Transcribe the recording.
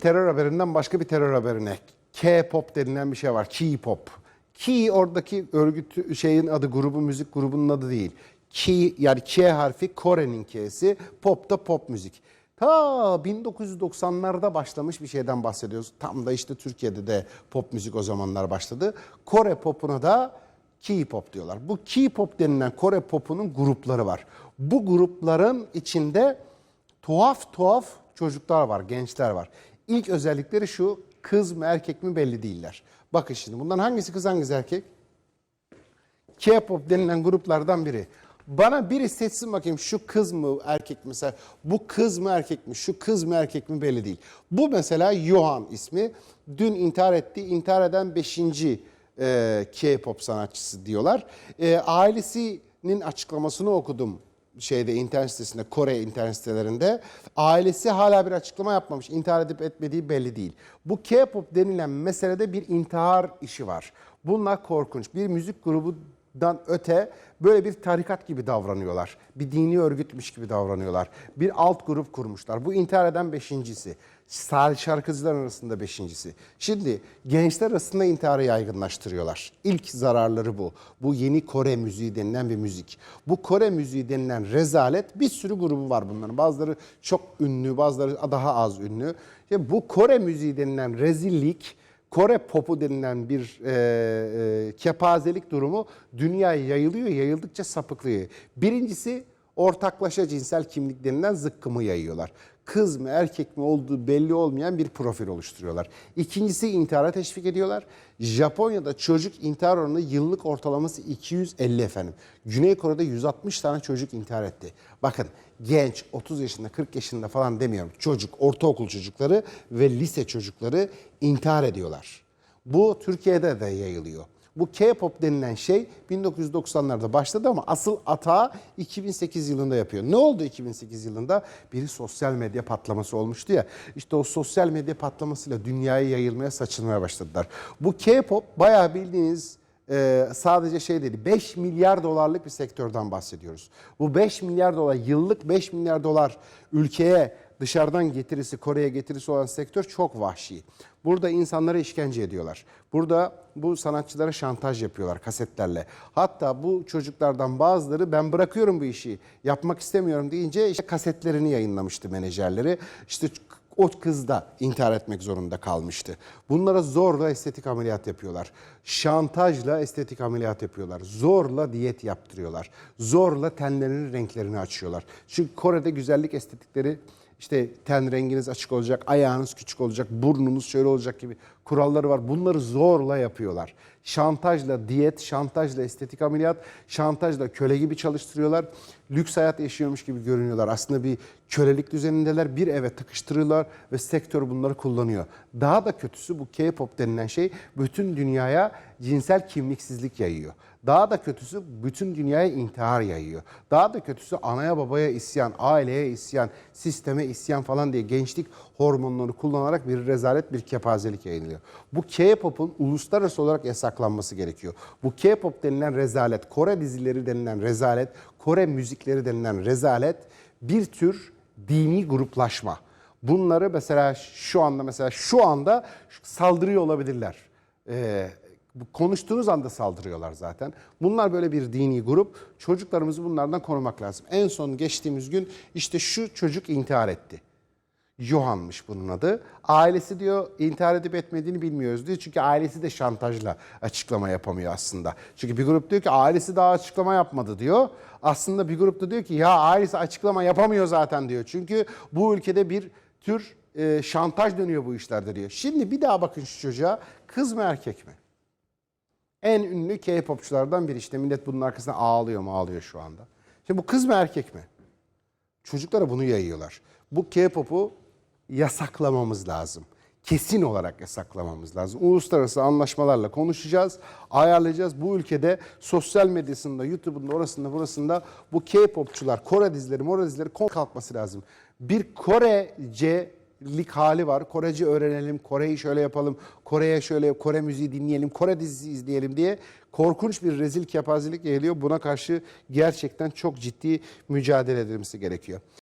terör haberinden başka bir terör haberine. K-pop denilen bir şey var. K-pop. Ki oradaki örgüt şeyin adı grubu müzik grubunun adı değil. Ki yani K harfi Kore'nin K'si. Pop da pop müzik. Ta 1990'larda başlamış bir şeyden bahsediyoruz. Tam da işte Türkiye'de de pop müzik o zamanlar başladı. Kore popuna da K-pop diyorlar. Bu K-pop denilen Kore popunun grupları var. Bu grupların içinde tuhaf tuhaf çocuklar var, gençler var. İlk özellikleri şu, kız mı erkek mi belli değiller. Bakın şimdi bundan hangisi kız hangisi erkek? K-pop denilen gruplardan biri. Bana biri seçsin bakayım şu kız mı erkek mi? Mesela bu kız mı erkek mi? Şu kız mı erkek mi belli değil. Bu mesela Yohan ismi. Dün intihar etti. İntihar eden 5. E, K-pop sanatçısı diyorlar. E, ailesinin açıklamasını okudum şeyde internet sitesinde Kore internet sitelerinde ailesi hala bir açıklama yapmamış. İntihar edip etmediği belli değil. Bu K-pop denilen meselede bir intihar işi var. Bunlar korkunç. Bir müzik grubundan öte böyle bir tarikat gibi davranıyorlar. Bir dini örgütmüş gibi davranıyorlar. Bir alt grup kurmuşlar. Bu intihar eden beşincisi. Şarkıcılar arasında beşincisi. Şimdi gençler arasında intiharı yaygınlaştırıyorlar. İlk zararları bu. Bu yeni Kore müziği denilen bir müzik. Bu Kore müziği denilen rezalet bir sürü grubu var bunların. Bazıları çok ünlü, bazıları daha az ünlü. İşte bu Kore müziği denilen rezillik, Kore popu denilen bir e, e, kepazelik durumu dünyaya yayılıyor, yayıldıkça sapıklıyor. Birincisi ortaklaşa cinsel kimlik denilen zıkkımı yayıyorlar. Kız mı erkek mi olduğu belli olmayan bir profil oluşturuyorlar. İkincisi intihara teşvik ediyorlar. Japonya'da çocuk intihar oranı yıllık ortalaması 250 efendim. Güney Kore'de 160 tane çocuk intihar etti. Bakın genç 30 yaşında 40 yaşında falan demiyorum. Çocuk, ortaokul çocukları ve lise çocukları intihar ediyorlar. Bu Türkiye'de de yayılıyor. Bu K-pop denilen şey 1990'larda başladı ama asıl atağı 2008 yılında yapıyor. Ne oldu 2008 yılında? Bir sosyal medya patlaması olmuştu ya. İşte o sosyal medya patlamasıyla dünyaya yayılmaya, saçılmaya başladılar. Bu K-pop bayağı bildiğiniz e, sadece şey dedi 5 milyar dolarlık bir sektörden bahsediyoruz. Bu 5 milyar dolar yıllık 5 milyar dolar ülkeye dışarıdan getirisi Kore'ye getirisi olan sektör çok vahşi. Burada insanlara işkence ediyorlar. Burada bu sanatçılara şantaj yapıyorlar kasetlerle. Hatta bu çocuklardan bazıları ben bırakıyorum bu işi yapmak istemiyorum deyince işte kasetlerini yayınlamıştı menajerleri. İşte o kız da intihar etmek zorunda kalmıştı. Bunlara zorla estetik ameliyat yapıyorlar. Şantajla estetik ameliyat yapıyorlar. Zorla diyet yaptırıyorlar. Zorla tenlerinin renklerini açıyorlar. Çünkü Kore'de güzellik estetikleri işte ten renginiz açık olacak, ayağınız küçük olacak, burnunuz şöyle olacak gibi kuralları var. Bunları zorla yapıyorlar. Şantajla diyet, şantajla estetik ameliyat, şantajla köle gibi çalıştırıyorlar. Lüks hayat yaşıyormuş gibi görünüyorlar. Aslında bir kölelik düzenindeler. Bir eve tıkıştırıyorlar ve sektör bunları kullanıyor. Daha da kötüsü bu K-pop denilen şey bütün dünyaya cinsel kimliksizlik yayıyor. Daha da kötüsü bütün dünyaya intihar yayıyor. Daha da kötüsü anaya babaya isyan, aileye isyan, sisteme isyan falan diye gençlik hormonları kullanarak bir rezalet, bir kepazelik yayınlıyor. Bu K-pop'un uluslararası olarak yasaklanması gerekiyor. Bu K-pop denilen rezalet, Kore dizileri denilen rezalet, Kore müzikleri denilen rezalet bir tür dini gruplaşma. Bunları mesela şu anda mesela şu anda saldırıyor olabilirler. Ee, konuştuğunuz anda saldırıyorlar zaten. Bunlar böyle bir dini grup. Çocuklarımızı bunlardan korumak lazım. En son geçtiğimiz gün işte şu çocuk intihar etti. Johan'mış bunun adı. Ailesi diyor intihar edip etmediğini bilmiyoruz diyor. Çünkü ailesi de şantajla açıklama yapamıyor aslında. Çünkü bir grup diyor ki ailesi daha açıklama yapmadı diyor. Aslında bir grup da diyor ki ya ailesi açıklama yapamıyor zaten diyor. Çünkü bu ülkede bir tür e, şantaj dönüyor bu işlerde diyor. Şimdi bir daha bakın şu çocuğa kız mı erkek mi? En ünlü K-popçulardan biri işte millet bunun arkasında ağlıyor mu ağlıyor şu anda. Şimdi bu kız mı erkek mi? Çocuklara bunu yayıyorlar. Bu K-pop'u yasaklamamız lazım. Kesin olarak yasaklamamız lazım. Uluslararası anlaşmalarla konuşacağız, ayarlayacağız. Bu ülkede sosyal medyasında, YouTube'unda, orasında, burasında bu K-popçular, Kore dizileri, Mora dizileri kalkması lazım. Bir Korece lik hali var. Korece öğrenelim, Kore'yi şöyle yapalım, Kore'ye şöyle Kore müziği dinleyelim, Kore dizisi izleyelim diye korkunç bir rezil kepazelik geliyor. Buna karşı gerçekten çok ciddi mücadele edilmesi gerekiyor.